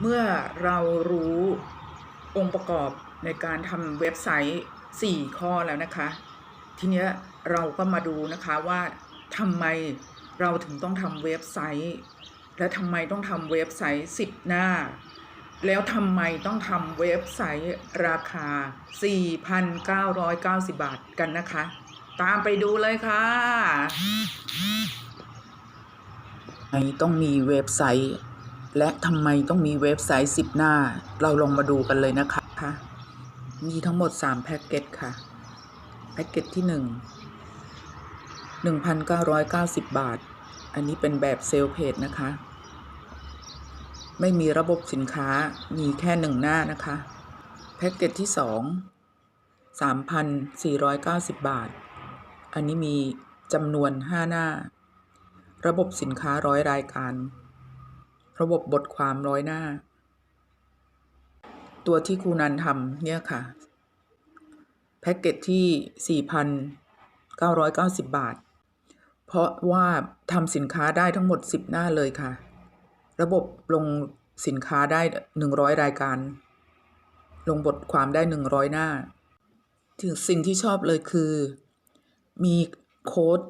เมื่อเรารู้องค์ประกอบในการทำเว็บไซต์ 4 ข้อแล้วนะคะ ทีเนี้ยเราก็มาดูนะคะว่าทำไมเราถึงต้องทำเว็บไซต์ และทำไมต้องทำเว็บไซต์ 10 หน้า แล้วทำไมต้องทำเว็บไซต์ราคา 4,990 บาทกันนะคะ ตามไปดูเลยค่ะทำไมต้องมีเว็บไซต์ และทำไมต้องมีเว็บไซต์ 10 หน้า เราลองมาดูกันเลยนะคะ มีทั้งหมด 3 แพ็กเกจค่ะ แพ็กเกจที่ 1 1,990 บาท อันนี้เป็นแบบเซลเพจนะคะ ไม่มีระบบสินค้า มีแค่หนึ่งหน้านะคะ แพ็กเกจที่ 2 3,490 บาท อันนี้มีจำนวน 5 หน้า ระบบสินค้าร้อยรายการ ระบบบทความร้อยหน้า ตัวที่ครูนันทำเนี่ยค่ะ แพ็กเกจที่ 4,990 บาท เพราะว่าทำสินค้าได้ทั้งหมด 10 หน้าเลยค่ะ ระบบลงสินค้าได้ 100 รายการ ลงบทความได้ 100 หน้า ถึงสิ่งที่ชอบเลยคือ มีโค้ด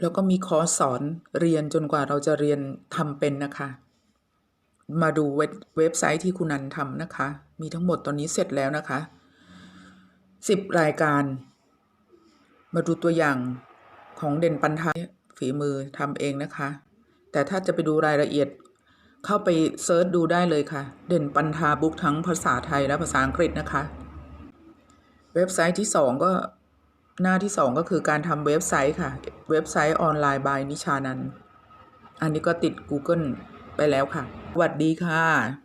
แล้วก็มีคอร์สสอนเรียนจนกว่าเราจะเรียนทำเป็นนะคะ มาดูเว็บไซต์ที่คุณนันทำนะคะ มีทั้งหมดตอนนี้เสร็จแล้วนะคะ10รายการ มาดูตัวอย่างของเด่นปันทายฝีมือทำเองนะคะ แต่ถ้าจะไปดูรายละเอียดเข้าไปเซิร์ชดูได้เลยค่ะ เด่นปันทาบุ๊กทั้งภาษาไทยและภาษาอังกฤษนะคะ เว็บไซต์ที่สองก็หน้าที่สองก็คือการทำเว็บไซต์ค่ะ เว็บไซต์ออนไลน์บายนิชานัน อันนี้ก็ติด Google ไปแล้วค่ะ วัสดีค่ะ